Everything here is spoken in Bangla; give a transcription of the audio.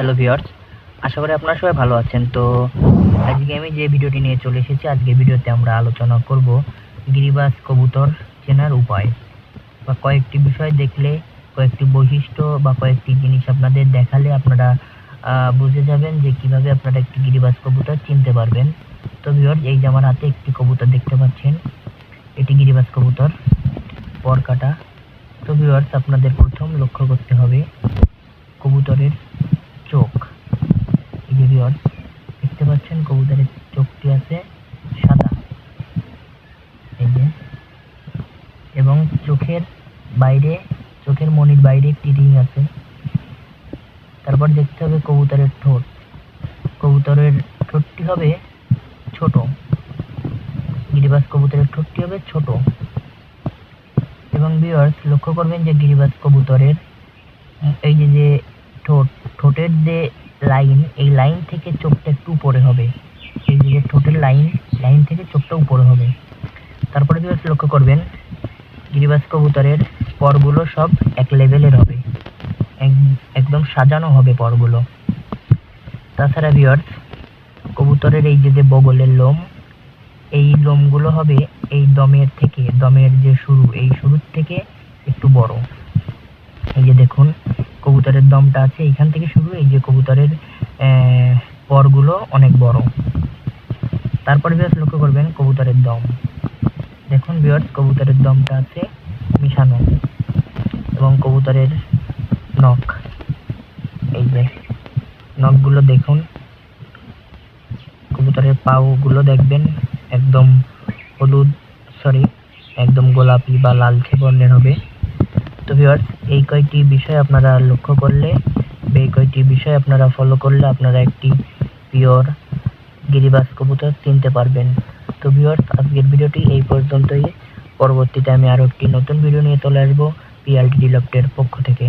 হ্যালো ভিউয়ার্স আশা করি আপনারা সবাই ভালো আছেন। তো আজকে আমি যে ভিডিওটি নিয়ে চলে এসেছি আজকে ভিডিওতে আমরা আলোচনা করব গিরিবাস কবুতর চেনার উপায় বা কয়েকটি বিষয় দেখলে, কয়েকটি বৈশিষ্ট্য বা কয়েকটি জিনিস আপনাদের দেখালে আপনারা বুঝে যাবেন যে কীভাবে আপনারা একটি গিরিবাস কবুতর চিনতে পারবেন। তো ভিউয়ার্স এই যে আমার হাতে একটি কবুতর দেখতে পাচ্ছেন, এটি গিরিবাস কবুতর পর কাটা তো ভিউয়ার্স আপনাদের প্রথম লক্ষ্য করতে হবে কবুতরের চোখ এই যে ভিউয়ার্স দেখতে পাচ্ছেন কবুতরের চোখটি আছে সাদা। এই যে। এবং চোখের বাইরে, চোখের মনির বাইরে একটি রিং আছে। তারপর দেখতে হবে কবুতরের ঠোঁট। কবুতরের ঠোঁটটি হবে ছোট। গিরিবাস কবুতরের ঠোঁটটি হবে ছোট। এবং ভিউয়ার্স লক্ষ্য করবেন যে গিরিবাস কবুতরের, এই যে যে ঠোঁট, ঠোঁটের যে লাইন এই লাইন থেকে চোখটা একটু উপরে হবে। এই যে ঠোঁটের লাইন লাইন থেকে চোখটা উপরে হবে। তারপরে ভিউয়ার্স লক্ষ্য করবেন? গিরিবাস কবুতরের পরগুলো সব এক লেভেলের হবে। এক- একদম সাজানো হবে পরগুলো। তাছাড়া ভিউয়ার্স কবুতরের এই যে যে বগলের লোম, এই লোমগুলো হবে এই দমের থেকে, দমের যে শুরু, এই শুরুর থেকে একটু বড়। এই যে দেখুন কবুতরের দমটা আছে। এখান থেকে শুরু এই যে কবুতরের পরগুলো অনেক বড়। তারপরে বিয়ার্স লক্ষ্য করবেন কবুতরের দম। দেখুন বিয়ার্স কবুতরের দমটা আছে মিশানো এবং কবুতরের নখ। এই যে নখগুলো দেখুন। কবুতরের পাওগুলো দেখবেন একদম হলুদ সরি একদম গোলাপি বা লালচে বর্ণের হবে। তো ভিউয়ার্স এই কয়টি বিষয় আপনারা লক্ষ্য করলে এই কয়টি বিষয় আপনারা ফলো করলে আপনারা একটি পিওর গিরিবাস কবুতর চিনতে পারবেন। তো ভিউয়ার্স আজকের ভিডিওটি এই পর্যন্তই। পরবর্তীতে আমি আরও একটি নতুন ভিডিও নিয়ে চলে আসব পিআলটি ডিলপ্টের পক্ষ থেকে।